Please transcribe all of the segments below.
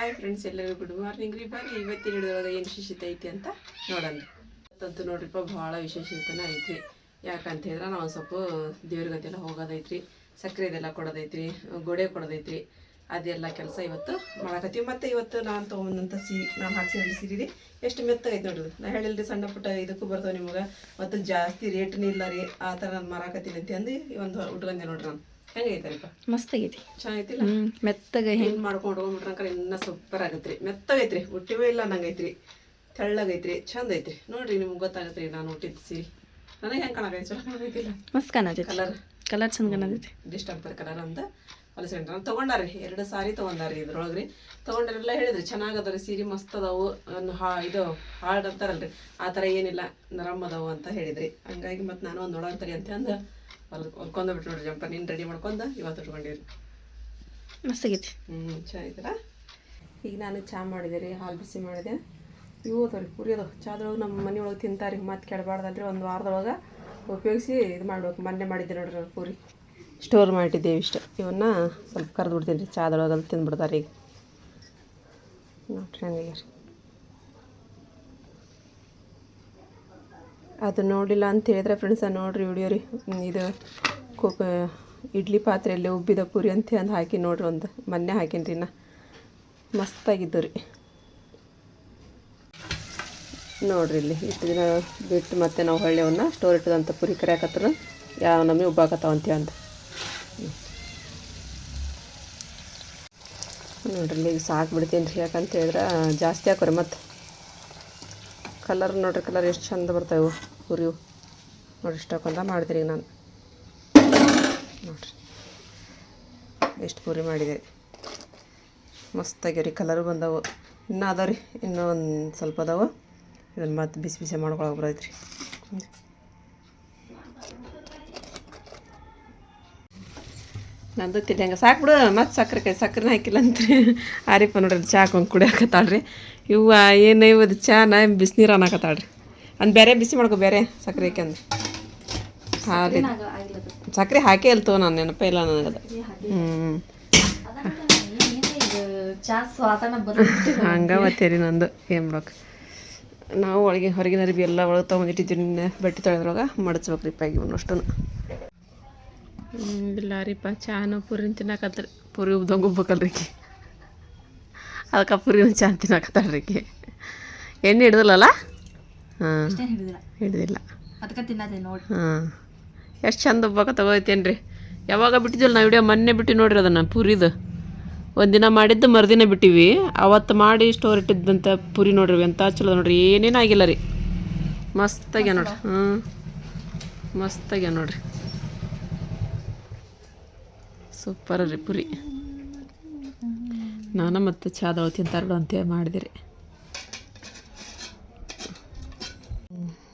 Hi friends ಎಲ್ಲರಿಗೂ good morning ರೀ. ಬರ್ರಿ ಇವತ್ತಿನ ಹಿಡಿದೊಳಗೆ ಏನು ವಿಶೇಷತೆ ಐತಿ ಅಂತ ನೋಡೋಣ ಇವತ್ತಂತೂ ನೋಡ್ರಿಪ್ಪ, ಭಾಳ ವಿಶೇಷತೆನ ಐತ್ರಿ. ಯಾಕಂತ ಹೇಳಿದ್ರೆ ನಾವು ಒಂದು ಸ್ವಲ್ಪ ದೇವ್ರಿಗಂತೆಲ್ಲ ಹೋಗೋದೈತ್ರಿ, ಸಕ್ಕರೆ ಇದೆಲ್ಲ ಕೊಡೋದೈತ್ರಿ, ಗೋಡೆ ಕೊಡೋದೈತ್ರಿ, ಅದೆಲ್ಲ ಕೆಲಸ ಇವತ್ತು ಮಾಡಕತ್ತೀವಿ. ಮತ್ತು ಇವತ್ತು ನಾನು ತೊಗೊಂಬಂದಂಥ ಸೀರೆ, ನಾನು ಹಾಕ್ಸಿರೋ ಸೀರೆ ರೀ. ಎಷ್ಟು ಮೆತ್ತಗೈತೆ ನೋಡ್ರಿ ನಾ ಹೇಳಿಲ್ರಿ ಸಣ್ಣ ಪುಟ್ಟ ಇದಕ್ಕೂ ಬರ್ತಾವೆ ನಿಮಗೆ. ಮತ್ತು ಜಾಸ್ತಿ ರೇಟ್ನೂ ಇಲ್ಲ ರೀ. ಆ ಥರ ನಾನು ಮಾರಾಕತ್ತೀನಿ ಅಂತ ಅಂದು ಒಂದು ಉಟ್ಕೊಂಡೆ ನೋಡ್ರಿ ನಾನು. ಹೆಂಗೈತರಿಪ್ಪ? ಮಸ್ತ್ ಆಗೈತಿ ಚೆನ್ನಾಗೈತಿಲ್ಲ? ಹ್ಮ್ ಮೆತ್ತಗ ಹೆಂಗ್ ಮಾಡ್ಕೊಂಡು ಹೋಗ್ಬಿಟ್ರಂಕರ ಇನ್ನ ಸೂಪರ್ ಆಗತ್ರಿ. ಮೆತ್ತಗೈತ್ರಿ ಹುಟ್ಟಿವೇ ಇಲ್ಲ ನಂಗೈತ್ರಿ. ತೆಳ್ಳಗೈತ್ರಿ ಚಂದ ಐತ್ರಿ ನೋಡ್ರಿ ನಿಮ್ಗೆ ಗೊತ್ತಾಗತ್ರಿ ನಾನು ಹುಟ್ಟಿದ ಸೀರೆ. ನನಗೆ ಹೆಂಗೆ ಕಾಣಕೈತಿ ಚಲೋ ಕಾಣಕೈತಿಲ್ಲ ಮಸ್ತ್ ಕಾಣತೈತಿ ಕಲರ್ ಕಲರ್ ಚಂದ ಕಾಣತೈತಿ ಡಿಸ್ಟರ್ಬ್ ಕಲರ್ ಅಂತ ಹೊಲಸೆಂಟ್ರ ತೊಗೊಂಡಾರಿ ಎರಡು ಸಾರಿ ತೊಗೊಂಡಾರಿ ಇದ್ರೊಳಗ್ರಿ. ತೊಗೊಂಡ್ರೆಲ್ಲ ಹೇಳಿದ್ರಿ ರೀ ಸೀರೆ ಮಸ್ತ್ ಅದಾವು ಹಾ ಇದು ಹಾರ್ಡ್ ಅಂತಾರಲ್ರಿ. ಆ ಥರ ಏನಿಲ್ಲ ನರಮ್ ಅದಾವು ಅಂತ ಹೇಳಿದ್ರಿ. ಹಂಗಾಗಿ ಮತ್ತೆ ನಾನು ಒಂದು ನೋಡಂತರಿ ಅಂತ ಅಂದು. ಹೊಲ್ ಹೊಲ್ಕೊಂಡ ಬಿಟ್ಟು ನೋಡ್ರಿ ಜಂಪರ್ ನೀನು ರೆಡಿ ಮಾಡ್ಕೊಂಡು ಇವತ್ತು ಉಟ್ಕೊಂಡಿರಿ ಮಸ್ತ್ ಆಗೈತಿ. ಹ್ಞೂ ಚೆನ್ನಾಗಿದ್ದೀರಾ? ಈಗ ನಾನು ಚಹಾ ಮಾಡಿದೆ ರೀ ಹಾಲು ಬಿಸಿ ಮಾಡಿದೆ. ಇವು ಅದಾವ ರೀ ಪುರಿ ಅದಾವ. ಚಾದೊಳಗೆ ನಮ್ಮ ಮನೆಯೊಳಗೆ ತಿಂತಾರೆ ಮತ್ತೆ ಕೆಡಬಾರ್ದಲ್ರಿ ಒಂದು ವಾರದೊಳಗೆ ಉಪಯೋಗಿಸಿ ಇದು ಮಾಡ್ಬೇಕು. ಮೊನ್ನೆ ಮಾಡಿದ್ದೆ ನೋಡ್ರಿ ನಾನು ಪೂರಿ. ಸ್ಟೋರ್ ಮಾಡಿಟ್ಟಿದ್ದೇವೆ ಇಷ್ಟು. ಇವನ್ನ ಸ್ವಲ್ಪ ಕರೆದು ಬಿಡ್ತೀನಿ ರೀ ಚಾದೊಳಗೆ ಅಲ್ಲಿ ತಿಂದ್ಬಿಡ್ತಾರೆ ಈಗ. ನೋಡ್ರಿ ಹಂಗೆ ರೀ ಅದು ನೋಡಿಲ್ಲ ಅಂತ ಹೇಳಿದ್ರೆ ಫ್ರೆಂಡ್ಸ ನೋಡ್ರಿ ವಿಡಿಯೋ ರೀ. ಇದು ಕುಕ್ ಇಡ್ಲಿ ಪಾತ್ರೆಯಲ್ಲಿ ಉಬ್ಬಿದ ಪೂರಿ ಅಂತ ಅಂದು ಹಾಕಿ ನೋಡ್ರಿ ಒಂದು ಮೊನ್ನೆ ಹಾಕೀನಿ ರೀ ನಾ ಮಸ್ತಾಗಿದ್ದು ರೀ. ನೋಡ್ರಿ ಇಲ್ಲಿ ಇಷ್ಟು ದಿನ ಬಿಟ್ಟು ಮತ್ತೆ ನಾವು ಹೊಳ್ಳೆವನ್ನ ಸ್ಟೋರ್ ಇಟ್ಟದಂಥ ಪುರಿ ಕರಿಯಾಕತ್ರ ಯಾವ ನಮಗೆ ಉಬ್ಬಾಕತ್ತಾವ ಅಂತೀವಿ ಅಂತ ನೋಡ್ರಿ ಈಗ ಸಾಕು ಬಿಡ್ತೀನಿ ರೀ ಯಾಕಂತ ಹೇಳಿದ್ರೆ, ಜಾಸ್ತಿ ಹಾಕೋರಿ ಮತ್ತು. ಕಲರ್ ನೋಡ್ರಿ, ಕಲರ್ ಎಷ್ಟು ಚಂದ ಬರ್ತಾವೆ ಉರಿ ನೋಡ್ರಿ ಮಾಡಿದ್ರಿ ಮಾಡ್ತೀನಿ ಈಗ ನಾನು. ನೋಡ್ರಿ, ಎಷ್ಟು ಪೂರಿ ಮಾಡಿದೆ. ಮಸ್ತಾಗ್ಯಾವ ರೀ ಕಲರು ಬಂದವು. ಇನ್ನೂ ಅದಾವ ರೀ ಇನ್ನೂ ಒಂದು ಸ್ವಲ್ಪ ಅದಾವು. ಇದನ್ನು ಮತ್ತೆ ಬಿಸಿ ಬಿಸಿ ಮಾಡ್ಕೊಳಕ್ಕೆ ಬರೈತೆ ನಂದು ತಿಳಿ ಹಂಗೆ. ಸಾಕು ಬಿಡು ಮತ್ತೆ ಸಕ್ಕರೆ ಕೈ ಸಕ್ಕರೆ ಹಾಕಿಲ್ಲ ಅಂತ್ರಿ. ಆರಿಪ ನೋಡ್ರಿ ಚಾ ಹಾಕೊಂಡು ಕುಡಿಯಾಕತ್ತಾಳ್ರಿ ಇವು ಏನು ಇವತ್ತು ಚಹಾ ನಾ ಬಿಸಿನೀರು ಅನ್ನಕತ್ತಾಳ್ರಿ. ಅಂದ್ ಬೇರೆ ಬಿಸಿ ಮಾಡ್ಕೊ ಬೇರೆ ಸಕ್ಕರೆ ಹಾಕ್ಯಂದು ಹಾಲು ಸಕ್ಕರೆ ಹಾಕೇ ಇಲ್ತೋ ನಾನು ನೆನಪೇ ಇಲ್ಲ ನನಗೆ ಹ್ಞೂ ಹಂಗೆ. ಮತ್ತೇರಿ ನಂದು ಏನು ಮಾಡೋಕೆ ನಾವು ಒಳಗೆ ಹೊರಗಿನ ಅರಿಬಿ ಎಲ್ಲ ಒಳಗೆ ತೊಗೊಂಡಿಟ್ಟಿದ್ದೀನಿ ಬಟ್ಟೆ ತೊಳೆದ್ರೊಳಗೆ ಮಡಚ್ಬೇಕು ರೀ ಪ್ಯಾಗಿ ಇಲ್ಲ ರೀಪ ಚಾನು ಪುರಿನ ತಿನ್ನಕತ್ರಿ. ಪುರಿ ಉಬ್ದಂಗೆ ಉಬ್ಬೇಕಲ್ರಿ ಈಕಿ. ಅದಕ್ಕೆ ಪುರಿನ ಚಾ ತಿನ್ನಕತ್ತಾಳ್ರಿ ಈಕಿ. ಎಣ್ಣೆ ಹಿಡ್ದಲ್ಲಲ್ಲ ಹಾಂ. ಹಿಡಿದಿಲ್ಲ. ಹಿಡ್ದಿಲ್ಲ. ಅದಕ್ಕೆ ತಿನ್ನದೆ ನೋಡಿ. ಹಾಂ. ಎಷ್ಟು ಚಂದ ಉಬ್ಬಕ ತಗೋತೇನೆ ರೀ ಯಾವಾಗ ಬಿಟ್ಟಿದ್ದಿಲ್ಲ ನಾವು ವಿಡಿಯೋ ಮೊನ್ನೆ ಬಿಟ್ಟು ನೋಡ್ರಿ ಅದನ್ನು ಪುರಿದು. ಒಂದಿನ ಮಾಡಿದ್ದು ಮರುದಿನ ಬಿಟ್ಟಿವಿ. ಅವತ್ತು ಮಾಡಿ ಸ್ಟೋರ್ ಇಟ್ಟಿದ್ದಂಥ ಪುರಿ ನೋಡ್ರಿ ಎಂಥ ಚಲೋ ನೋಡ್ರಿ ಏನೇನು ಆಗಿಲ್ಲ ರೀ. ಮಸ್ತಾಗ್ಯ ನೋಡ್ರಿ. ಹ್ಞೂ ಮಸ್ತಾಗ್ಯ ನೋಡ್ರಿ. ಸೂಪರ್ ರೀ ಪುರಿ. ನಾನು ಮತ್ತು ಚಾದೊಳಗೆ ತಿಂತಾರಲ್ಲ ಅಂತೇಳಿ ಮಾಡಿದಿರಿ ರೀ.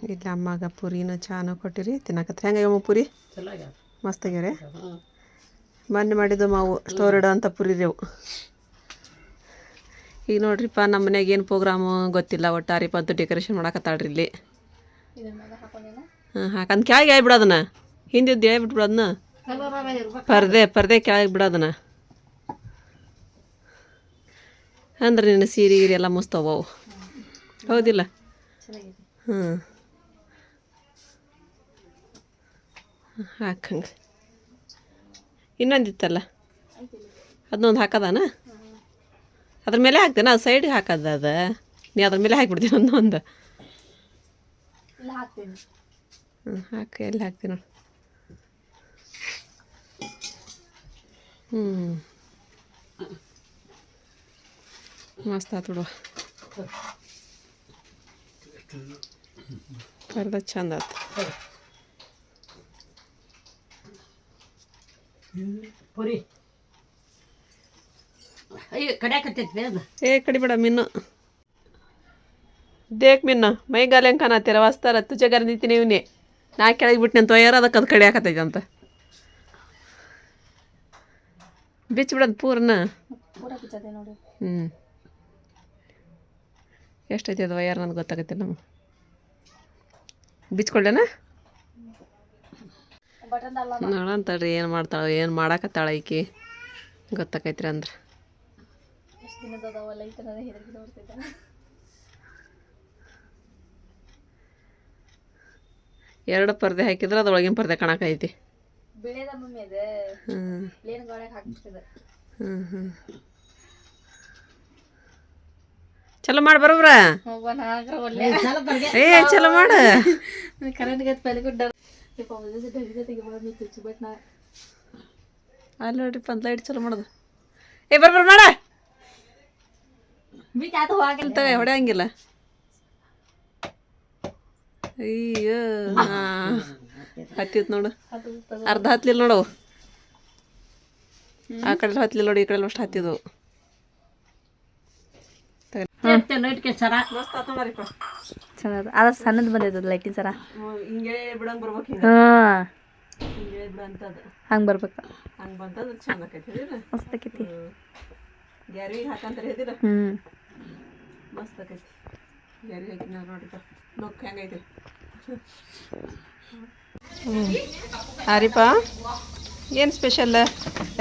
ಇಲ್ಲ ಅಮ್ಮಾಗ ಪುರಿನ ಚಾನು ಕೊಟ್ಟಿರಿ ತಿನ್ನಕತ್ರಿ. ಹೆಂಗ ಪುರಿ? ಮಸ್ತಾಗ್ಯಾರೆ ಮೊನ್ನೆ ಮಾಡಿದ್ದು ಮಾವು ಸ್ಟೋರ್ ಇಡೋ ಅಂತ ಪುರಿ ರೀ ಅವು. ಈಗ ನೋಡ್ರಿಪ್ಪ ನಮ್ಮ ಮನ್ಯಾಗ ಏನು ಪ್ರೋಗ್ರಾಮು ಗೊತ್ತಿಲ್ಲ ಒಟ್ಟಾರಿಪ್ಪ ಅಂತ ಡೆಕೋರೇಷನ್ ಮಾಡಕತ್ತಾಳ್ರಿ ಇಲ್ಲಿ. ಹಾಂ ಹಾಕಂದು ಕೆಳಗೆ ಆಗ್ಬಿಡೋದನ್ನ ಹಿಂದಿದ್ದು ಹೇಳ್ಬಿಟ್ಬಿಡೋದನ್ನ ಪರ್ದೆ ಪರ್ದೆ ಕೆಳಗೆ ಬಿಡೋದನ್ನ ಅಂದ್ರೆ ನಿನ್ನ ಸೀರೆ ಗೀರೆ ಎಲ್ಲ ಮುಸ್ತವ ಅವು. ಹೌದಿಲ್ಲ? ಹ್ಞೂ ಹಾಕಂಗೆ. ಇನ್ನೊಂದಿತ್ತಲ್ಲ? ಅದನ್ನೊಂದು ಹಾಕದಾನ? ಅದ್ರ ಮೇಲೆ ಹಾಕ್ತೇನೆ. ಅದು ಸೈಡ್ಗೆ ಹಾಕದ ಅದು. ನೀ ಅದ್ರ ಮೇಲೆ ಹಾಕ್ಬಿಡ್ತೀನಿ ಒಂದೊಂದು. ಹ್ಞೂ ಹಾಕಿ. ಎಲ್ಲಿ ಹಾಕ್ತೀನಿ ನೋಡಿ. ಹ್ಞೂ ಮಸ್ತ್ ಆತು ಬಿಡುವ ಪರ್ದ ಚಂದ ಆತು. ಪುರಿ. ಅಯ್ಯೋ ಕಡ್ಯಾಕತ್ತೈತಿ ಏ ಕಡಿಬೇಡ ಮಿನ್ನು. ದೇಕ್ ಮಿನ್ನ ಮೈಗಾಲ ಹೆಂಗೆ ಕಾಣತ್ತೀರ? ವಸ್ತಾರ ತುಜಗಾರ ನಿಂತೀನಿ ಇವನೇ. ನಾ ಕೆಳಗೆ ಬಿಟ್ಟು ನಿಂತು ಒಯ್ಯಾರ ಅದಕ್ಕೆ ಅದು ಕಡಿಯಾಕತ್ತೈತೆ ಅಂತ ಬಿಚ್ಚಿಬಿಡೋದು ಪೂರ್ಣ ಹ್ಞೂ ಎಷ್ಟೈತಿ ಅದು ವಯರ್ ನನಗೆ ಗೊತ್ತಾಗುತ್ತೆ ನಮ್ಗೆ. ಬಿಚ್ಕೊಳ್ಳೇನ ಬಟನ್ ತಡ್ರಿ ಏನು ಮಾಡ್ತಾಳೆ ಏನು ಮಾಡಾಕತ್ತಾಳೆ ಈಕಿ? ಗೊತ್ತಾಕೈತ್ರಿ ಅಂದ್ರೆ. ಎರಡು ಪರ್ದೆ ಹಾಕಿದ್ರೆ ಅದ್ರೊಳಗಿನ ಪರ್ದೆ ಕಾಣಕೈತಿ. ಬೆಳೆದ ಮಮ್ಮಿ ಅದ. ಹ್ಞೂ ಪ್ಲೇನ್ ಗೋಡೆಗೆ ಹಾಕ್ಬಿಟ್ಟದ. ಹ್ಞೂ ಹ್ಞೂ ಚಲೋ ಮಾಡಿ ಬರೋಬ್ರ. ಏ ಚಲೋ ಮಾಡ. ಕರೆಂಟ್ಗೆ ಪೆಲ್ಗುಡ್ಡ ಅಲ್ಲಿ ನೋಡ್ರಿ ಲೈಟ್ ಚಲೋ ಮಾಡೋದು. ಏ ಬರ್ ಬರ್ ಮಾಡ. ಹೋಗಿಲ್ತವೆ ಹೊಡೆಯಂಗಿಲ್ಲ. ಅಯ್ಯೋ ಹತ್ತಿತ್ ನೋಡು. ಅರ್ಧ ಹತ್ತಲಿಲ್ಲ ನೋಡು. ಆ ಕಡೆ ಹತ್ಲಿಲ್ಲ ನೋಡಿ ಈ ಕಡೆ ಅಷ್ಟು ಹತ್ತಿದವು ಚೆನ್ನಾಗಿ ಅದ ಸಣ್ಣದು ಬಂದೈತದ ಲೈಟಿನ ಸರ ಹಿಂಗೆ ಬಿಡಂಗ್ ಬರ್ಬೇಕು ಹಿಂಗೆ. ಹಾಂ. ಹಿಂಗೆ ಬಿಡ ಅಂತದ ಹಂಗೆ ಬರ್ಬೇಕು ಚಂದ ಮಸ್ತ್ ಆಕೈತಿ. ಗ್ಯಾರಿ ಹಾಕಂತಾರೆ ಹೇಳಿಲ್ಲ ಹ್ಞೂ ಮಸ್ತ್ ಆಕೈತಿ. ಗ್ಯಾರಿ ನೋಕ್ ನೋಡ್ರಿಪ್ಪ ಹಾರಿಪ್ಪ ಏನು ಸ್ಪೆಷಲ್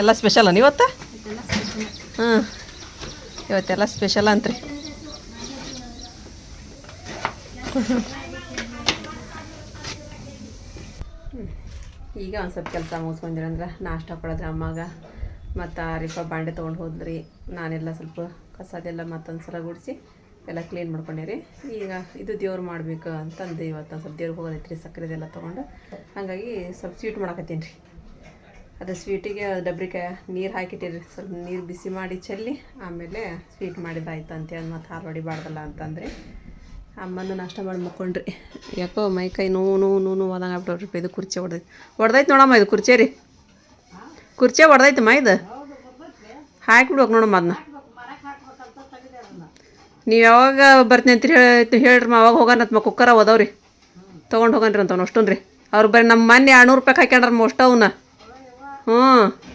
ಎಲ್ಲ ಸ್ಪೆಷಲ್ಲ ನೀವತ್ತ ಹಾಂ ಇವತ್ತೆಲ್ಲ ಸ್ಪೆಷಲ್ ಅಂತ್ರಿ. ಈಗ ಒಂದು ಸ್ವಲ್ಪ ಕೆಲಸ ಮುಗಿಸ್ಕೊಂಡಿರಂದ್ರೆ ನಾಷ್ಟ ಕೊಡೋದ್ರೆ ಅಮ್ಮಾಗ. ಮತ್ತು ಆರಿಫ ಬಾಂಡೆ ತೊಗೊಂಡು ಹೋದ್ರಿ. ನಾನೆಲ್ಲ ಸ್ವಲ್ಪ ಕಸದೆಲ್ಲ ಮತ್ತೊಂದು ಸಲ ಗುಡಿಸಿ ಎಲ್ಲ ಕ್ಲೀನ್ ಮಾಡ್ಕೊಂಡೇರಿ. ಈಗ ಇದು ದೇವ್ರು ಮಾಡ್ಬೇಕು ಅಂತಂದು ಇವತ್ತು ಸ್ವಲ್ಪ ದೇವ್ರಿಗೆ ಹೋಗೋದೈತ್ರಿ ಸಕ್ಕರೆದೆಲ್ಲ ತೊಗೊಂಡು. ಹಾಗಾಗಿ ಸ್ವಲ್ಪ ಸ್ವೀಟ್ ಮಾಡಕತ್ತೀನಿ ರೀ ಅದು ಸ್ವೀಟಿಗೆ ಡಬ್ರಿಕಾಯ ನೀರು ಹಾಕಿಟ್ಟಿರಿ. ಸ್ವಲ್ಪ ನೀರು ಬಿಸಿ ಮಾಡಿ ಚೆಲ್ಲಿ, ಆಮೇಲೆ ಸ್ವೀಟ್ ಮಾಡಿದ್ದಾಯ್ತು ಅಂತೇಳಿ ಮತ್ತು ಹಾಲು ಹೊಡಿಬಾರ್ದಲ್ಲ ಅಂತಂದ್ರೆ. ಅಮ್ಮನ ನಾಷ್ಟ ಮಾಡಿ ಮುಕ್ಕೊಂಡ್ರಿ. ಯಾಕೋ ಮೈ ಕೈ ನೋವು ನೋವು ನೋವು ನೋವು ಆದಂಗೆ ಆಗ್ಬಿಟ್ಟವ್ರಿ ಇದು ಕುರ್ಚಿ ಹೊಡೆದೈತಿ ಹೊಡೆದೈತೆ ನೋಡಮ್ಮ ಇದು ಕುರ್ಚಿ ರೀ. ಕುರ್ಚೆ ಹೊಡೆದೈತಮ್ಮ ಇದು. ಹಾಕಿಬಿಡ್ಬೇಕು ನೋಡಮ್ಮ ಅದನ್ನ ನೀವು ಯಾವಾಗ ಬರ್ತೀನಿ ಅಂತ ಹೇಳಿ ಹೇಳ್ರಿ ಅವಾಗ ಹೋಗೋಣತ್ಮ ಕುಕ್ಕರ ಓದವ್ರಿ ತೊಗೊಂಡು ಹೋಗನ್ರಿ ಅಂತ ಅವ್ನು ಅಷ್ಟೊಂದು ರೀ ಅವ್ರು ಬರೀ ನಮ್ಮ ಮೊನ್ನೆ ಎರಡುನೂರು ರೂಪಾಯಿ ಮ, ಅಷ್ಟು ಅವನ್ನ ಹ್ಞೂ.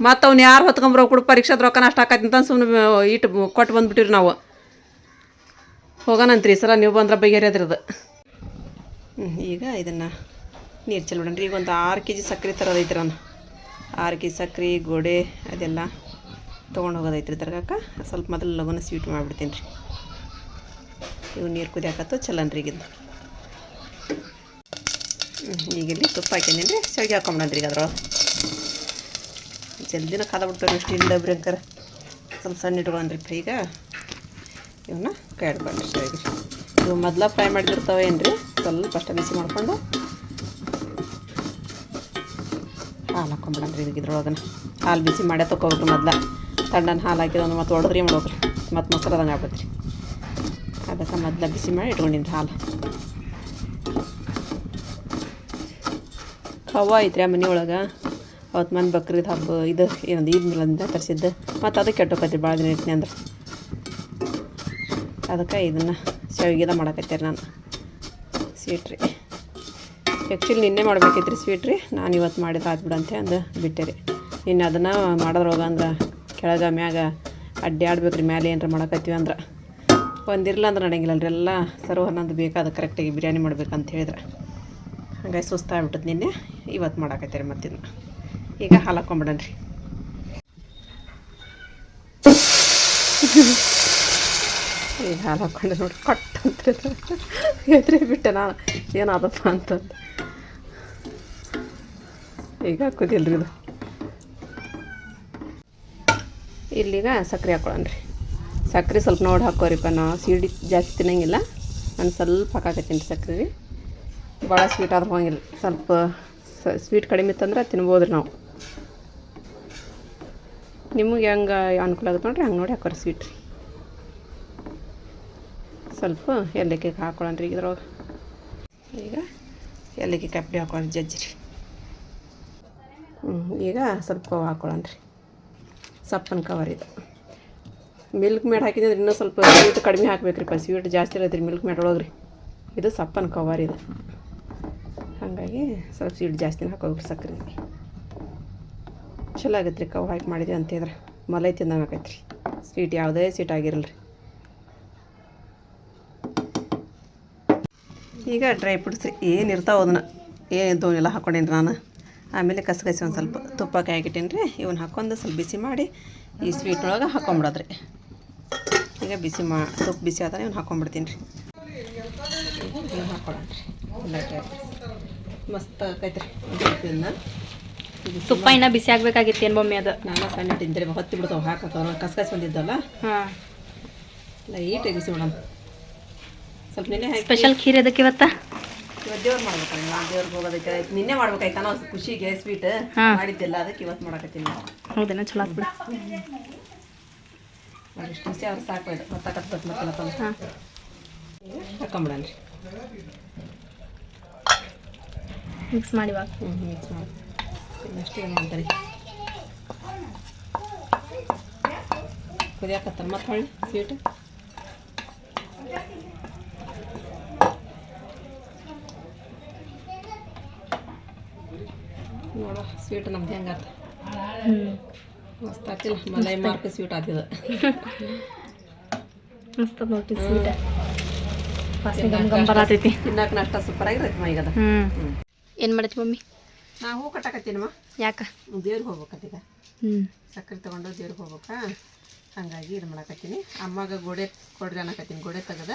ಮತ್ತು ಅವ್ನು ಯಾರು ಹೊತ್ಕೊಂಬರೋ ಕೊಡು ಪರೀಕ್ಷಾದ ರೊಕ್ಕನ ಅಷ್ಟು ಹಾಕೈತಿ ಅಂತ ಸುಮ್ಮನೆ ಇಟ್ಟು ಕೊಟ್ಟು ಬಂದ್ಬಿಟ್ಟಿರಿ ನಾವು. ಹೋಗೋಣಂತ್ರಿ ರೀ ಸಲ, ನೀವು ಬಂದ್ರೆ ಬಗೆಹರಿಯೋದ್ರದ್ದು ಹ್ಞೂ ಈಗ ಇದನ್ನು ನೀರು ಚೆಲ್ಬಿಡನ್ರಿ ಈಗ ಒಂದು ಆರು ಕೆ ಜಿ ಸಕ್ಕರೆ ತರೋದೈತ್ರಿ ನಾನು ಆರು ಕೆ ಜಿ ಸಕ್ಕರೆ ಗೋಡೆ ಅದೆಲ್ಲ ತೊಗೊಂಡು ಹೋಗೋದೈತ್ರಿ ತರ್ಗಕ್ಕೆ ಸ್ವಲ್ಪ ಮೊದಲು ಲಗುನ ಸ್ವೀಟ್ ಮಾಡಿಬಿಡ್ತೀನಿ ರೀ ಇವು ನೀರು ಕುದಿಯಾಕತ್ತು ಚಲನ್ರಿ ಈಗಿಂದು ಈಗ ಇಲ್ಲಿ ತುಪ್ಪ ಹಾಕಿದ್ದೀನಿ ರೀ ಶಾವಿಗೆ ಹಾಕೊಂಬಿಡನ್ರಿ ಈಗ ಅದ್ರೊಳಗೆ. ಜಲ್ದಿನ ಕಾದ ಬಿಡ್ತಾರೆ ಸ್ಟೀಲ್ ಡಬ್ರಿ ಅಂಕರ. ಸ್ವಲ್ಪ ಸಣ್ಣ ಇಟ್ಕೊಂಡ್ರಿ ಈಗ. ಇವನ್ನ ಕೈಡ್ಕೊಂಡ್ರಿ ಶಾವಿಗೆ ಇವು ಮೊದಲ ಫ್ರೈ ಮಾಡಿದಿರ್ತಾವೆ ಏನು ರೀ ಸ್ವಲ್ಪ ಅಷ್ಟೇ ಬಿಸಿ ಮಾಡಿಕೊಂಡು ಹಾಲು ಹಾಕೊಂಬಿಡನ್ರಿ ಈಗ ಇದ್ರೊಳಗನ. ಹಾಲು ಬಿಸಿ ಮಾಡೇ ತೊಗೋಬೇಕ್ರಿ ಮೊದ್ಲು. ತಣ್ಣನ ಹಾಲು ಹಾಕಿದ್ರೆ ಮತ್ತು ಹೊಡೆದ್ರಿ ಮಾಡ್ಬೇಕ್ರಿ ಮತ್ತು ಮೊಸರದಂಗೆ ಆಗ್ಬೇಕ್ರಿ ಅದಕ್ಕೆ ಮೊದಲ ಬಿಸಿ ಮಾಡಿ ಇಟ್ಕೊಂಡಿನಿ ಹಾಲು ಖವ್ವ ಐತ್ರಿ ಆ ಮನೆ ಒಳಗೆ. ಅವತ್ತು ಮನೆ ಬಕ್ರೀದ್ ಹಬ್ಬ, ಇದು ಏನದು, ಈದ್ ಮಿಲಂದ ತರಿಸಿದ್ದು. ಮತ್ತು ಅದು ಕೆಟ್ಟೋಕೈತಿ ಭಾಳ ದಿನ ಇಟ್ನಿ ಅಂದ್ರೆ. ಅದಕ್ಕೆ ಇದನ್ನು ಶಾವಿಗೆದ ಮಾಡಕತ್ತೀರಿ ನಾನು. ಸ್ವೀಟ್ ರೀ. ಆ್ಯಕ್ಚುಲಿ ನಿನ್ನೆ ಮಾಡ್ಬೇಕೈತ್ರಿ ಸ್ವೀಟ್ ರೀ. ನಾನು ಇವತ್ತು ಮಾಡಿದ್ರೆ ಆತ್ಬಿಡು ಅಂತ ಅಂದು ಬಿಟ್ಟೆ ರೀ ಇನ್ನು ಅದನ್ನು ಮಾಡೋದ್ರೊಳಗೆ ಅಂದ್ರೆ ಕೆಳಗೆ ಮ್ಯಾಗ ಅಡ್ಡಾಡ್ಬೇಕು ರೀ ಮ್ಯಾಲೆ ಏನಾರ ಮಾಡಕತ್ತೀವಿ ಅಂದ್ರೆ. ಒಂದಿರಲ್ಲ ಅಂದ್ರೆ ನಡೆಯಂಗಿಲ್ಲ ಎಲ್ಲ ಸರ್ವ ಹನ್ನೊಂದು ಬೇಕಾದ ಕರೆಕ್ಟಾಗಿ ಬಿರಿಯಾನಿ ಮಾಡ್ಬೇಕಂತ ಹೇಳಿದ್ರೆ. ಹಂಗಾಗಿ ಸುಸ್ತಾಗ್ಬಿಟ್ಟದ ನಿನ್ನೆ. ಇವತ್ತು ಮಾಡಾಕತ್ತೀರಿ ಮತ್ತಿನ್ನು. ಈಗ ಹಾಲು ಈಗ ಹಾಲು ನೋಡಿ ಕಟ್ ಅಂತ ಎದುರೇ ಬಿಟ್ಟೆ ನಾನು. ಏನಾದಪ್ಪ ಅಂತಂದು. ಈಗ ಕುದಿಯಲ್ರಿ ಇದು. ಇಲ್ಲಿಗ ಸಕ್ಕರೆ ಹಾಕೊಳ್ಳೋಣ್ರಿ. ಸಕ್ಕರೆ ಸ್ವಲ್ಪ ನೋಡಿ ಹಾಕೋರಿಪ್ಪ ನಾವು ಸೀಡಿ ಜಾಸ್ತಿ ತಿನ್ನಂಗಿಲ್ಲ. ನಾನು ಸ್ವಲ್ಪ ಹಾಕಾಕತ್ತೀನಿ ಸಕ್ಕರೆ ರೀ. ಭಾಳ ಸ್ವೀಟ್ ಆದ್ರೆ ಹೋಗಿಲ್ಲ ಸ್ವಲ್ಪ ಸ್ವೀಟ್ ಕಡಿಮೆ ಇತ್ತಂದ್ರೆ ತಿನ್ಬೋದು ರೀ ನಾವು. ನಿಮಗೆ ಹೆಂಗೆ ಅನುಕೂಲ ಆಗುತ್ತೆ ನೋಡ್ರಿ, ಹಂಗೆ ನೋಡಿ ಹಾಕೋರಿ ಸ್ವೀಟ್ ರೀ. ಸ್ವಲ್ಪ ಏಲಕ್ಕಿ ಹಾಕೊಳ್ಳೋಣ ರೀ ಇದ್ರೊಳಗೆ. ಈಗ ಏಲಕ್ಕಿ ಕಪ್ಪಡಿ ಹಾಕೊಳ್ಳೋಣ ಜಜ್ಜಿ ರೀ. ಈಗ ಸ್ವಲ್ಪ ಹಾಕೊಳ್ಳೋಣ ರೀ. ಸಪ್ಪನ ಕವರ್ ಇದು. ಮಿಲ್ಕ್ ಮೇಡ್ ಹಾಕಿದ್ರೆ ಇನ್ನೂ ಸ್ವಲ್ಪ ಸ್ವೀಟ್ ಕಡಿಮೆ ಹಾಕ್ಬೇಕ್ರಿಪ್ಪ ಸ್ವೀಟ್ ಜಾಸ್ತಿ ಇರತ್ರಿ ಮಿಲ್ಕ್ ಮೇಡ್ ಒಳಗೆ ರೀ ಇದು ಸಪ್ಪನ ಕವರ್ ಇದು. ಹಾಗಾಗಿ ಸ್ವಲ್ಪ ಸ್ವೀಟ್ ಜಾಸ್ತಿನೇ ಹಾಕೋಬೇಕು ಸಕ್ಕರೆ ಚಲೋ ಆಗತ್ತೆ ರೀ ಕವ್ ಹಾಕಿ ಮಾಡಿದ್ವಿ ಅಂತಿದ್ರೆ ಮಲೈ ತಿಂದಂಗೆ ಆಕೈತೆ ರೀ ಸ್ವೀಟ್ ಯಾವುದೇ ಸ್ವೀಟ್ ಆಗಿರಲ್ಲ ರೀ ಈಗ ಡ್ರೈ ಫ್ರೂಟ್ಸ್ ರೀ. ಏನು ಇರ್ತಾವೆ ಅದನ್ನ ಏನು ಎಲ್ಲ ಹಾಕೊಂಡೇನಿ ನಾನು. ಆಮೇಲೆ ಕಸಗಸಿ ಒಂದು ಸ್ವಲ್ಪ ತುಪ್ಪ ಕಾಯಾಗಿಟ್ಟೇನಿ ರೀ ಇವನ್ನ ಹಾಕೊಂಡು ಸ್ವಲ್ಪ ಬಿಸಿ ಮಾಡಿ ಈ ಸ್ವೀಟ್ನೊಳಗೆ ಹಾಕೊಂಬಿಡೋದ್ರಿ. ಬಿಸಿ ಮಾ ಸೊಪ್ಪು ಬಿಸಿ ಆದ್ರೆ ಇವ್ನು ಹಾಕೊಂಡ್ಬಿಡ್ತೀನಿ ರೀ. ಇವ್ನು ಹಾಕೊಳ್ಳೋಣ ರೀ. ಮಸ್ತ್ ಆಕೈತೆ ರೀ ತುಪ್ಪ ಇನ್ನ ಬಿಸಿ ಆಗ್ಬೇಕಾಗಿತ್ತು ಏನು ಮಮ್ಮಿ ಅದು? ನಾನು ಸಣ್ಣ ತಿಂತೀರಿ ಹೊತ್ತಿ ಬಿಡ್ತಾವೆ ಹಾಕಕ್ಕೆ ಕಸ್ಕಸ್ ಬಂದಿದ್ದಲ್ಲ? ಲೈಟ್ ಲೈಟಾಗಿ ಬಿಸಿ ಮೇಡಮ್ ಸ್ವಲ್ಪ ನಿನ್ನೆ ಸ್ಪೆಷಲ್ ಖೀರ್ ಅದಕ್ಕೆ ಇವತ್ತ? ಇವತ್ತು ದೇವ್ರು ಮಾಡ್ಬೇಕಲ್ಲ ನಾನು ದೇವ್ರಿಗೆ ಹೋಗೋದಕ್ಕೆ. ನಿನ್ನೆ ಮಾಡ್ಬೇಕಾಯ್ತಾನ ಖುಷಿಗೆ ಸ್ವೀಟ್ ಮಾಡಿದ್ದೆಲ್ಲ ಮಾಡಿದ್ದಿಲ್ಲ ಅದಕ್ಕೆ ಇವತ್ತು ಮಾಡಕತ್ತೀನಿ ಹೌದೇನ ಚಲೋ ಆಗ್ಬಿಡ. ಅವ್ರು ಸಾಕು ಇದು ಮತ್ತೆಲ್ಲ ತಂದು ಹಾಂ ಹಾಕೊಂಬಿಡಣ ರೀ ಮಿಕ್ಸ್ ಮಾಡಿ ಇವಾಗ. ಹ್ಞೂ ಮಿಕ್ಸ್ ಮಾಡಿ. ಇನ್ನಷ್ಟೇ ಏನು ಅಂತಾರೆ? ಕುದಿಯಾಕತ್ತಾರ ಮತ್ತೆ ಹೊಳ್ಳಿ ಸ್ವೀಟ್? ನೋಡ ಸ್ವೀಟ್ ನಮ್ದು ಹೆಂಗಾತ ಹ್ಞೂ ಮಸ್ತ್ ಆತಿಲ್ಲ ಮಲೈ ಮಾರ್ಕ್ ಸ್ವೀಟ್ ಆತಿದ ಮಸ್ತ್ ನೋಡಿ ಸ್ವೀಟ್ ವಾಸನೆ ಗಮ್ ಗಮ್ ಬರತೈತಿ. ತಿನ್ನಕ್ಕೆ ನಷ್ಟ ಸೂಪರ್ ಆಗಿರೈತೆ ಮಾ ಈಗ ಅದು ಹ್ಞೂ ಏನು ಮಾಡತ್ತಿ ಮಮ್ಮಿ? ನಾ ಹೂ ಕಟ್ಟಾಕತ್ತೀನಮ್ಮ ಯಾಕ? ದೇವ್ರಿಗೆ ಹೋಗ್ಬೇಕತ್ತೀಗ ಹ್ಞೂ ಸಕ್ಕರೆ ತೊಗೊಂಡು ದೇವ್ರಿಗೆ ಹೋಗ್ಬೇಕಾ. ಹಾಗಾಗಿ ಇದು ಮಾಡಕತ್ತೀನಿ. ಅಮ್ಮಗೆ ಗೋಡೆ ಕೊಡ್ರಿ ಅನ್ನಕತ್ತೀನಿ. ಗೋಡೆ ತೆಗೆದ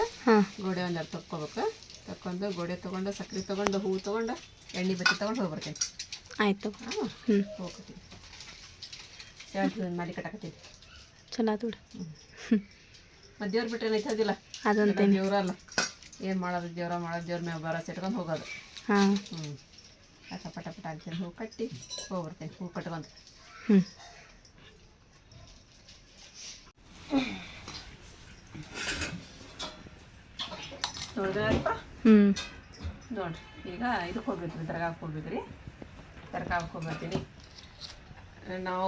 ಗೋಡೆ ಒಂದೆರಡು ತಕ್ಕೋಬೇಕು. ತಕ್ಕೊಂಡು ಗೋಡೆ ತಗೊಂಡು ಸಕ್ಕರೆ ತಗೊಂಡು ಹೂ ತಗೊಂಡು ಎಣ್ಣೆ ಬತ್ತಿ ತಗೊಂಡು ಹೋಗ್ಬರ್ತೀನಿ. ಆಯಿತು. ಹಾಂ ಹ್ಞೂ ಹೋಗ್ತೀನಿ. ಮಾಡಿ ಕಟ್ಟಾಕತ್ತೀನಿ. ಚಲೋ ಆತು ಬಿಡು ಮತ್ತು ದೇವ್ರು ಬಿಟ್ಟರೆ ಏನೈತದಿಲ್ಲ ಅದಂತೇನೆ ದೇವ್ರಲ್ಲ ಏನು ಮಾಡೋದು ದೇವ್ರ ಮಾಡೋದು ದೇವ್ರ ಮ್ಯಾಗ ಬರೋ ಇಟ್ಕೊಂಡು ಹೋಗೋದು. ಹಾಂ. ಹ್ಞೂ ಕಸ ಪಟ ಪಟ ಅಂತೀನಿ ಹೂ ಕಟ್ಟಿ ಹೋಗ್ಬರ್ತೀನಿ ಹೂ ಕಟ್ಕೊಂಡು ಹ್ಞೂ ನೋಡಿದ್ರಪ್ಪ ಹ್ಞೂ ನೋಡ್ರಿ ಈಗ ಇದಕ್ಕೆ ಹೋಗ್ಬೇಕ್ರಿ ದರ್ಗಾಕ್ಕೆ ಹೋಗ್ಬೇಕ್ರಿ ದರ್ಗಾಕ್ಕೆ ಹೋಗ್ಬರ್ತೀನಿ. ನಾವು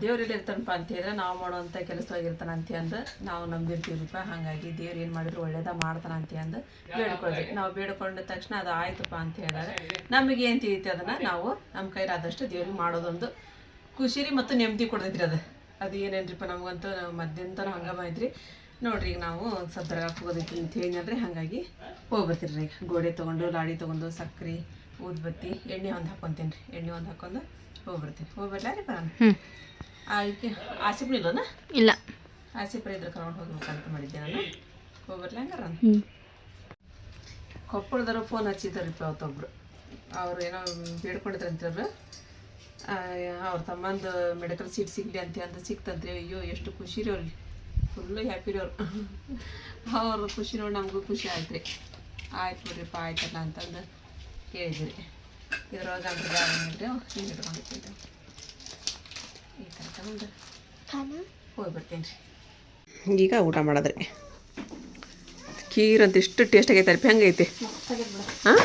ದೇವ್ರಲ್ಲಿ ಇರ್ತಾನಪ್ಪ ಅಂತ ಹೇಳಿದ್ರೆ ನಾವು ಮಾಡುವಂಥ ಕೆಲಸವಾಗಿರ್ತಾನ ಅಂತ ಅಂದು ನಾವು ನಂಬಿರ್ತೀವಿಪ್ಪ ಹಾಗಾಗಿ ದೇವ್ರು ಏನು ಮಾಡಿದ್ರು ಒಳ್ಳೇದ ಮಾಡ್ತಾನ ಅಂತ ಅಂದು ಬೇಡ್ಕೊಳ್ರಿ ನಾವು ಬೇಡ್ಕೊಂಡ ತಕ್ಷಣ ಅದು ಆಯ್ತಪ್ಪ ಅಂತ ಹೇಳಿದಾಗ ನಮಗೆ ಏನು ತಿಳಿಯುತ್ತೆ ಅದನ್ನು ನಾವು ನಮ್ಮ ಕೈಲಾದಷ್ಟು ದೇವ್ರಿಗೆ ಮಾಡೋದೊಂದು ಖುಷಿರಿ ಮತ್ತು ನೆಮ್ಮದಿ ಕೊಡ್ತೈತ್ರಿ ಅದು. ಅದು ಏನೇನ್ರಿಪ್ಪ ನಮಗಂತೂ ನಾವು ಹಂಗ ಹಂಗೆ ಬಂದ್ರಿ ನೋಡ್ರಿ ಈಗ ನಾವು ಸದ್ರಾಗ ಹೋಗೋದೈತಿ ಅಂತ ಹೇಳಿದ್ನಲ್ರಿ. ಹಾಗಾಗಿ ಹೋಗ್ಬರ್ತೀರಿ ರೀ ಗೋಡೆ ತೊಗೊಂಡು ಲಾಡಿ ತೊಗೊಂಡು ಸಕ್ರೆ ಊದ್ಬತ್ತಿ ಎಣ್ಣೆ ಒಂದು ಹಾಕ್ಕೊಂತೀನಿ ರೀ ಎಣ್ಣೆ ಒಂದು ಹಾಕ್ಕೊಂಡು ಹೋಗ್ಬಿಡ್ತೀನಿ ಹೋಗ್ಬರ್ಲಾ ರೀ ಬರೋಣ ಅದಕ್ಕೆ ಆಸಿಪ್ನ ಇಲ್ಲನ ಇಲ್ಲ. ಆಸಿಪುರ ಇದ್ರೆ ಕರ್ಕೊಂಡು ಹೋಗ್ಬೇಕಂತ ಮಾಡಿದ್ದೆ ನಾನು. ಹೋಗ್ಬರ್ಲ ಹಂಗಾರ? ಕೊಪ್ಪಳದವ್ರು ಫೋನ್ ಹಚ್ಚಿದ್ದಾರಿಪ್ಪ ಅವತ್ತೊಬ್ರು. ಅವ್ರು ಏನೋ ಬೇಡ್ಕೊಂಡಿದ್ರಂತವ್ರು ಅವ್ರ ತಮ್ಮಂದು ಮೆಡಿಕಲ್ ಸೀಟ್ ಸಿಗಲಿ ಅಂತ ಅಂತ ಸಿಕ್ತಂತ್ರಿ. ಅಯ್ಯೋ ಎಷ್ಟು ಖುಷಿ ರೀ ಅವ್ರಿಗೆ. ಫುಲ್ಲು ಹ್ಯಾಪಿ ರೀ ಅವ್ರು. ಅವ್ರ ಖುಷಿ ನೋಡಿ ನಮಗೂ ಖುಷಿ ಆಯ್ತು ರೀ ಆಯ್ತು ಬಿಡ್ರಿಪ್ಪ ಆಯ್ತಲ್ಲ ಅಂತಂದು ಹೇಳಿದ್ರಿ ಇದ್ರೊಳಗೆ ಅಂತ ನೀರು ಹಿಂಗೆ ಇಟ್ಕೊಂಡಿರ್ತೀನಿ ಈ ಥರ ತಗೊಂಡು ಹೋಗಿ ಬರ್ತೀನಿ ರೀ ಈಗ ಊಟ ಮಾಡಿದ್ರಿ. ಖೀರ್ ಅಂತ ಇಷ್ಟು ಟೇಸ್ಟ್ ಆಗೈತೆ ರೀ ಹೆಂಗೈತಿ? ಹಾಂ?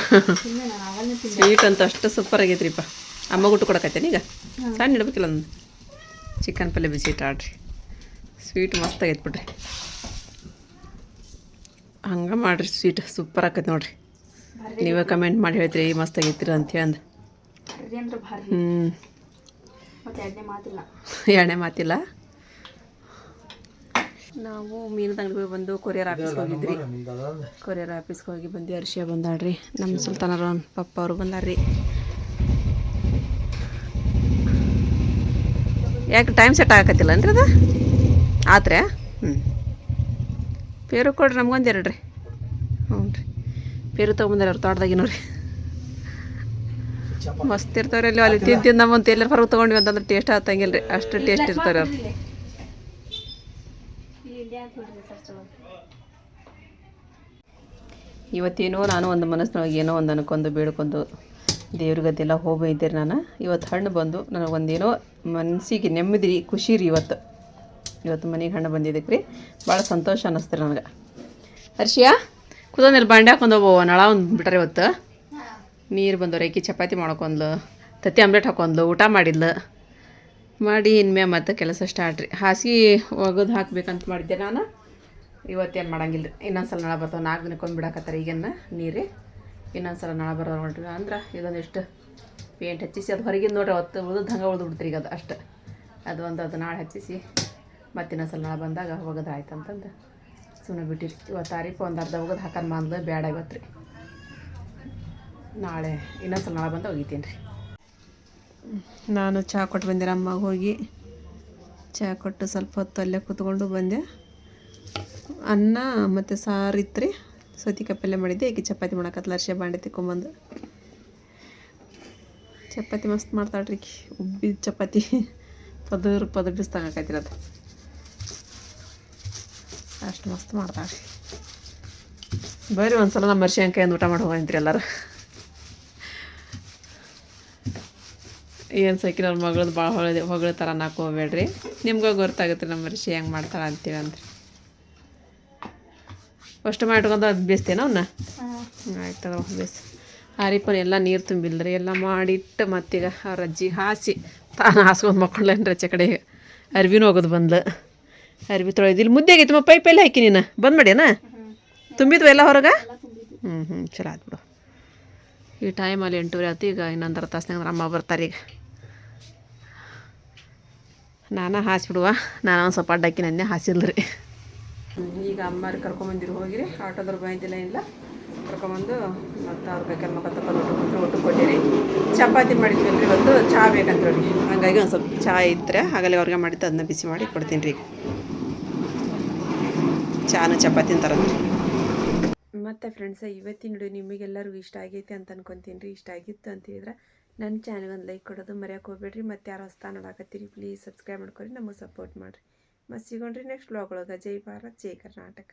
ಸ್ವೀಟ್ ಅಂತ ಅಷ್ಟು ಸೂಪರ್ ಆಗೈತ್ರಿಪ್ಪ. ಅಮ್ಮ ಊಟ ಕೊಡಕತ್ತೇನೆ ಈಗ? ಸಣ್ಣ ಇಡ್ಬೇಕಿಲ್ಲ ಒಂದು. ಚಿಕನ್ ಪಲ್ಯ ಬಿಸಿ ಇಟ್ಟು ಆಡ್ರಿ. ಸ್ವೀಟ್ ಮಸ್ತ್ ಆಗೈತೆ ಬಿಡ್ರಿ. ಹಂಗೆ ಮಾಡಿರಿ ಸ್ವೀಟ್ ಸೂಪರ್ ಆಕೈತೆ ನೋಡ್ರಿ. ನೀವೇ ಕಮೆಂಟ್ ಮಾಡಿ ಹೇಳ್ತೀರಿ ಮಸ್ತ್ ಆಗೈತ್ರಿ ಅಂತ ಹೇಳಿ ಹ್ಞೂ ಮತ್ತೆ ಎರಡನೇ ಮಾತಿಲ್ಲ. ನಾವು ಮೀನದ ಅಂಗಡಿಗೆ ಬಂದು ಕೊರಿಯರ್ ಆಫೀಸ್ಗೆ ಹೋಗಿದ್ರಿ ಕೊರಿಯರ್ ಆಫೀಸ್ಗೆ ಹೋಗಿ ಬಂದು ಅರ್ಶಿಯ ಬಂದಾಡ್ರಿ ನಮ್ಮ ಸುಲ್ತಾನರ ಪಪ್ಪ ಅವರು ಬಂದಾರ್ರಿ. ಯಾಕೆ ಟೈಮ್ ಸೆಟ್ ಆಗತ್ತಿಲ್ಲ ಅನ್ರಿ ಅದು? ಆತ್ರೆ ಹ್ಞೂ ಪೇರು ಕೊಡ್ರಿ ನಮ್ಗೊಂದು ಎರಡ್ರಿ. ಹ್ಞೂ ರೀ ಪೇರು ಅವ್ರು ಅವ್ರ ತೋಟದಾಗಿನವ್ರಿ. ಮಸ್ತ್ ಇರ್ತಾವ್ರಿ ಅಲ್ಲಿ ಅಲ್ಲಿ ತಿಂದು ತಿಂದು ನಮ್ಮಂತ ಎಲ್ಲರ ಹೊರಗೆ ತೊಗೊಂಡ್ವಿ ಅಂತಂದ್ರೆ ಟೇಸ್ಟ್ ಆತಂಗಿಲ್ಲ ರೀ ಅಷ್ಟು ಟೇಸ್ಟ್ ಇರ್ತಾರೆ ಅವ್ರು. ಇವತ್ತೇನೋ ನಾನು ಒಂದು ಮನಸ್ಸಿನೊಳಗೆ ಏನೋ ಒಂದು ಅನ್ಕೊಂಡು ಬೇಡ್ಕೊಂಡು ದೇವ್ರಿಗದೆಲ್ಲ ಹೋಗಿದ್ದೆ ರೀ ನಾನು. ಇವತ್ತು ಹಣ್ಣು ಬಂದು ನನಗೆ ಒಂದೇನೋ ಮನಸ್ಸಿಗೆ ನೆಮ್ಮದಿ ರೀ ಖುಷಿ ರೀ ಇವತ್ತು. ಇವತ್ತು ಮನೆಗೆ ಹಣ್ಣು ಬಂದಿದ್ದಕ್ಕೆ ರೀ. ಭಾಳ ಸಂತೋಷ ಅನ್ನಿಸ್ತೀರಿ ನನಗೆ. ಹರ್ಷಿಯಾ? ಕುದೊಂದಲ್ಲಿ ಬಾಂಡೆ ಹಾಕೊಂಡು ಹೋಗೋ, ನಳ ಒಂದು ಬಿಟ್ರೆ ಇವತ್ತು. ನೀರು ಬಂದವ್ರು ಏಕಿ ಚಪಾತಿ ಮಾಡ್ಕೊಂಡ್ಲು ತತ್ತಿ ಆಮ್ಲೆಟ್ ಹಾಕೊಂಡ್ಲು ಊಟ ಮಾಡಿದ್ಲು. ಮಾಡಿ ಇನ್ಮೇ ಮತ್ತೆ ಕೆಲಸ ಸ್ಟಾರ್ಟ್ ರೀ. ಹಾಸಿಗೆ ಒಗದು ಹಾಕ್ಬೇಕಂತ ಮಾಡಿದ್ದೆ ನಾನು. ಇವತ್ತೇನು ಮಾಡಂಗಿಲ್ಲ ರೀ ಇನ್ನೊಂದ್ಸಲ ನಳ ಬರ್ತಾವೆ. ನಾಲ್ಕು ದಿನಕ್ಕೊಮ್ಮೆ ಬಿಡಾಕತ್ತಾರೆ ಈಗೇನ ಇನ್ನೊಂದು ಇನ್ನೊಂದ್ಸಲ ನಳ ಬರ್ತಾವೆ ನೋಡ್ರಿ. ಅಂದ್ರೆ ಇದೊಂದಿಷ್ಟು ಪೇಂಟ್ ಹಚ್ಚಿಸಿ, ಅದು ಹೊರಗಿಂದ ನೋಡ್ರಿ, ಅವತ್ತು ಉಳಿದು ಹಂಗೆ ಉಳ್ದು ಬಿಡ್ತೀರಿ ಈಗ ಅದು ಅಷ್ಟು. ಅದು ಒಂದು ಅದು ನಾಳೆ ಹಚ್ಚಿಸಿ, ಮತ್ತೆ ಇನ್ನೊಂದ್ಸಲ ನಳ ಬಂದಾಗ ಒಗದು ಆಯ್ತು ಅಂತಂದು ಸುಮ್ಮನೆ ಬಿಟ್ಟಿರಿ ಇವತ್ತು ತಾರೀಕು ಒಂದು ಅರ್ಧ ಹೋಗೋದು ಹಾಕೊಂಡು ಬಂದು ಬೇಡ ಇವತ್ತು ರೀ ನಾಳೆ ಇನ್ನೊಂದ್ಸಲ ನಾಳೆ ಬಂದು ಒಗಿತೀನಿ ರೀ ನಾನು ಚಹಾ ಕೊಟ್ಟು ಬಂದಿರ ಅಮ್ಮಗೆ ಹೋಗಿ ಚಹಾ ಕೊಟ್ಟು ಸ್ವಲ್ಪ ಹೊತ್ತು ಅಲ್ಲೇ ಕೂತ್ಕೊಂಡು ಬಂದೆ. ಅನ್ನ ಮತ್ತು ಸಾರು ಇತ್ತು ರೀ ಸೌತಿಕಾಯಿ ಪಲ್ಯ ಮಾಡಿದ್ದೆ. ಈಗ ಚಪಾತಿ ಮಾಡಕತ್ತಲ್ಲ ಅರ್ಶೆ ಬಾಂಡೆ ತಿಕ್ಕೊಂಬಂದು ಚಪಾತಿ ಮಸ್ತ್ ಮಾಡ್ತಾಳ್ರಿ ಉಬ್ಬಿದ ಚಪಾತಿ. ಪದರ್ ಪದ ಬಿಸ್ತಾಗಕೈತಿರ ಅದು. ಅಷ್ಟು ಮಸ್ತ್ ಮಾಡ್ತಾಳೆ. ಬರ್ರಿ ಒಂದ್ಸಲ ನಮ್ಮ ಅಂಕೈಯಿಂದ ಊಟ ಮಾಡಿ ಹೋಗಂತ್ರಿ ಎಲ್ಲರೂ. ಏನು ಸೈಕಿನ ಅವ್ರ ಮಗಳದ್ದು ಭಾಳ ಹೊಗಳ ಹೊಗಳ್ತಾರ ನಾಲ್ಕು ಹೋಗ್ಬೇಡ್ರಿ. ನಿಮ್ಗೆ ಗೊತ್ತಾಗುತ್ತೆ ನಮ್ಮ ಋಷಿ ಹೆಂಗೆ ಮಾಡ್ತಾಳೆ ಅಂತೀವಿ ಅಂದ್ರಿ. ಫಸ್ಟ್ ಮಾಡಿಟ್ಕೊಂಡು ಅದು ಬೇಯಿಸ್ತೇನೆ ಅವನ್ನ ಆಯ್ತು ಅದ ಆರಿಪನ್ ಎಲ್ಲ ನೀರು ತುಂಬಿಲ್ರಿ, ಎಲ್ಲ ಮಾಡಿಟ್ಟು ಮತ್ತೀಗ ಅವ್ರ ಅಜ್ಜಿ ಹಾಸಿ ತಾನು ಹಾಸ್ಕೊಂಡು ಮಕ್ಕಳೇನ್ರಿ ಚಕಡೆ ಕಡೆ ಅರ್ವಿನೂ ಹೋಗೋದು ಬಂದ್ಲು. ಅರ್ಬಿ ಇಲ್ಲಿ ಮುದ್ದೆ ಆಗೈತೆ ಪೈಪ್ ಎಲ್ಲ ಹಾಕಿ ನೀನು. ಬಂದ್ ಮಾಡ್ಯಾನ ತುಂಬಿದ್ವು ಎಲ್ಲ ಹೊರಗೆ? ಹ್ಞೂ ಹ್ಞೂ ಚಲೋ ಆಯ್ತು ಬಿಡು. ಈ ಅಲ್ಲಿ ಎಂಟೂವರೆ ಆಯ್ತು ಈಗ ಇನ್ನೊಂದರ ತಾಸ್ನಾಗ ಅಮ್ಮ ಬರ್ತಾರೆ ಈಗ. ನಾನು ಹಾಸಿಬಿಡುವ ನಾನು ಒಂದು ಸ್ವಲ್ಪ ಅಡ್ಡಾಕಿ ನನ್ನೇ ಹಾಸಿಲ್ರಿ ಈಗ ಅಮ್ಮಾರು ಕರ್ಕೊಂಬಂದಿರು ಹೋಗಿರಿ. ಆಟೋದವ್ರು ಬಂದಿಲ್ಲ ಇಲ್ಲ ಕರ್ಕೊಂಬಂದು ಮತ್ತು ಅವ್ರು ಬೇಕಾದ ಮಗ ತಗೊಂಡು ಊಟ ಊಟ ಕೊಟ್ಟಿರಿ ಚಪಾತಿ ಮಾಡಿದ್ವಿ ರೀ ಇವತ್ತು ಚಹಾ ಬೇಕಂತ ಹೇಳಿ ಹಾಗಾಗಿ ಒಂದು ಸ್ವಲ್ಪ ಚಹಾ ಇದ್ರೆ ಆಗಲೇ ಅವ್ರಿಗೆ ಮಾಡಿದ್ದು ಅದನ್ನ ಬಿಸಿ ಮಾಡಿ ಕೊಡ್ತೀನಿ ರೀ. ಚಹಾನ ಚಹಾನು ಚಪಾತಿ ತರೋದು ಮತ್ತು ಫ್ರೆಂಡ್ಸ ಇವತ್ತಿನ ವಿಡಿಯೋ ನಿಮಗೆಲ್ಲರಿಗೂ ಇಷ್ಟ ಆಗೈತೆ ಅಂತ ಅನ್ಕೊತೀನಿ ರೀ. ಇಷ್ಟ ಆಗಿತ್ತು ಅಂತ ಹೇಳಿದ್ರೆ ನನ್ನ ಚಾನಲ್ಗೆ ಒಂದು ಲೈಕ್ ಕೊಡೋದು ಮರೆಯೋಕೆ ಹೋಗ್ಬೇಡ್ರಿ. ಮತ್ತು ಯಾರು ಹೊಸ್ತಾ ನೋಡಾಕತ್ತೀರಿ ಪ್ಲೀಸ್ ಸಬ್ಸ್ಕ್ರೈಬ್ ಮಾಡ್ಕೊರಿ. ನಮಗೆ ಸಪೋರ್ಟ್ ಮಾಡಿರಿ. ಮತ್ತು ಸಿಗೋಣ್ರಿ ನೆಕ್ಸ್ಟ್ ವ್ಲಾಗ್ ಒಳಗೆ. ಜೈ ಭಾರತ್, ಜೈ ಕರ್ನಾಟಕ.